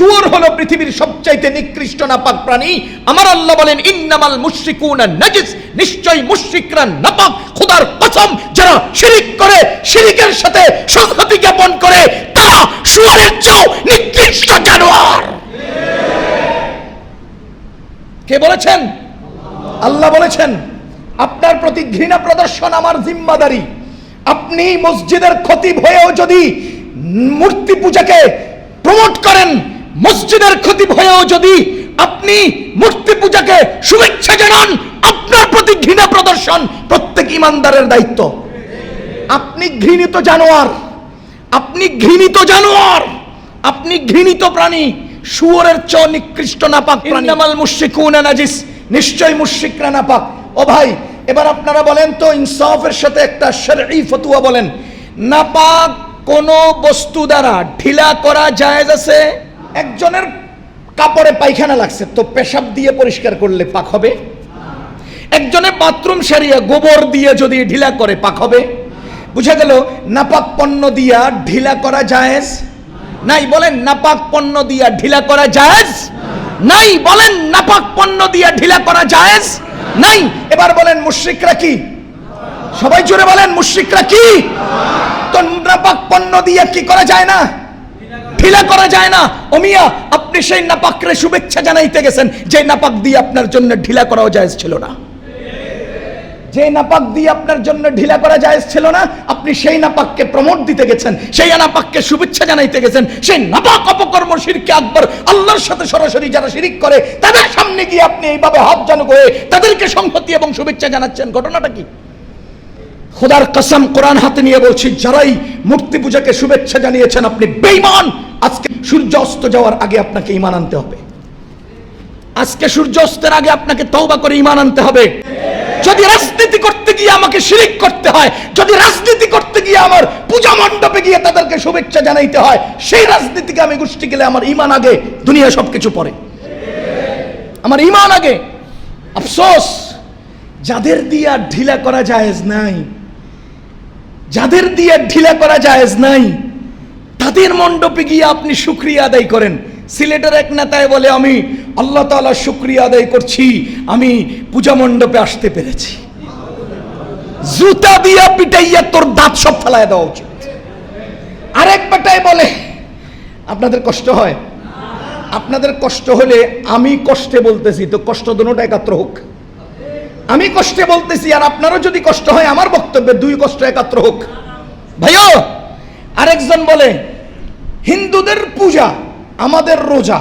শুয়োর হলো পৃথিবীর সবচাইতে নিকৃষ্ট নাপাক প্রাণী। আমার আল্লাহ বলেন, ইন্নামাল মুশরিকুনা নাজিস নিশ্চয় মুশরিকরা নাপাক। খোদার কসম, যারা শিরিক করে, শিরিকের সাথে সংহতি জ্ঞাপন করে, তারা শুয়োরের চেয়েও নিকৃষ্ট জানোয়ার। কে বলেছেন? আল্লাহ বলেছেন, আপনার প্রতি ঘৃণা প্রদর্শন আমার জিম্মাদারি। আপনি মসজিদের খতিব হয়েও যদি মূর্তি পূজাকে প্রমোট করেন মসজিদের খতিব হয়েও যদি আপনি মূর্তি পূজাকে শুভেচ্ছা জানান, আপনার প্রতি ঘৃণা প্রদর্শন প্রত্যেক ইমানদারের দায়িত্ব। আপনি ঘৃণিত জানোয়ার, আপনি ঘৃণিত জানোয়ার, আপনি ঘৃণিত প্রাণী, শুয়োরের চ নিকৃষ্ট নাপাক প্রাণী। নামাল মুশরিকুনা নাজিস, নিশ্চয় মুশরিকরা নাপাক। ও ভাই, এবার আপনারা বলেন তো, ইনসাফের সাথে একটা শরঈ ফতুয়া বলেন, নাপাক কোন বস্তু দ্বারা ঢিলা করা জায়েজ আছে? একজনের কাপড়ে পায়খানা লাগছে, তো পেশাব দিয়ে পরিষ্কার করলে পাক হবে? একজনে বাথরুম সারিয়া গোবর দিয়ে যদি ঢিলা করে, পাক হবে? বুঝা গেল, নাপাক পণ্য দিয়া ঢিলা করা জায়েজ? নাই, বলেন নাপাক পণ্য দিয়া ঢিলা করা জায়েজ? নাই, বলেন নাপাক পণ্য দিয়া ঢিলা করা জায়েজ? নাই, এবার বলেন মুশরিকরা কি? সবাই জোরে বলেন, মুশরিকরা কি? তো নাপাক পণ্য দিয়ে কি করা যায় না? ঢিলা করা যায় না। ওমিয়া আপনি সেই নাপাকরে শুভেচ্ছা জানাইতে গেছেন। যে নাপাক দিয়ে আপনার জন্য ঢিলা করাও জায়েজ ছিল না। যে নাপাক দিয়ে আপনার জন্য ঢিলা করা জায়েজ ছিল না, আপনি সেই নাপাককে প্রমোট দিতে গেছেন। সেই নাপাককে শুভেচ্ছা জানাইতে গেছেন। সেই নাপাক অপকর্ম শিরকে আকবর, আল্লাহর সাথে সরাসরি যারা শিরিক করে, তাদের সামনে গিয়ে আপনি এইভাবে হাত জানু করে তাদেরকে সংহতি এবং শুভেচ্ছা জানাচ্ছেন। ঘটনাটা কি? খোদার কসম কোরআন হাতে নিয়ে বলছি, যারাই মূর্তি পূজাকে শুভেচ্ছা জানিয়েছেন, আপনি বেঈমান আজকে সূর্য অস্ত যাওয়ার আগে আপনাকে ইমান আনতে হবে। আজকে সূর্য অস্তের আগে আপনাকে তওবা করে ইমান আনতে হবে। যদি রাজনীতি করতে গিয়ে আমাকে শিরিক করতে হয়, যদি রাজনীতি করতে গিয়ে আমার পূজা মণ্ডপে গিয়ে তাদেরকে শুভেচ্ছা জানাইতে হয়, সেই রাজনীতিকে আমি গোষ্ঠী গেলে আমার ইমান আগে দুনিয়া সবকিছু পরে আমার ইমান আগে। আফসোস, যাদের দিয়া ঢিলা করা জায়েজ নাই, যাদের দিয়ে ঢিলা করা জায়েজ নাই তাদের মণ্ডপে গিয়ে আপনি শুক্রিয়া আদায় করেন। সিলেটের এক নেতায় বলে, আমি আল্লাহ তাআলা শুক্রিয়া আদায় করছি, আমি পূজা মণ্ডপে আসতে পেরেছি। জুতা দিয়া পিটাইয়া তোর দাঁত সব ফেলায় দেওয়া উচিত। আরেক বেটায় বলে, আপনাদের কষ্ট হয়? আপনাদের কষ্ট হলে আমি কষ্টে বলতেছি, তো কষ্ট দুটোটা একাত্র হোক। আমি কষ্টে বলতেছি, আর আপনারও যদি কষ্ট হয়, আমার বক্তব্যে দুই কষ্ট একাত্র হোক। ভাইও, আরেকজন বলে হিন্দুদের পূজা আমাদের রোজা।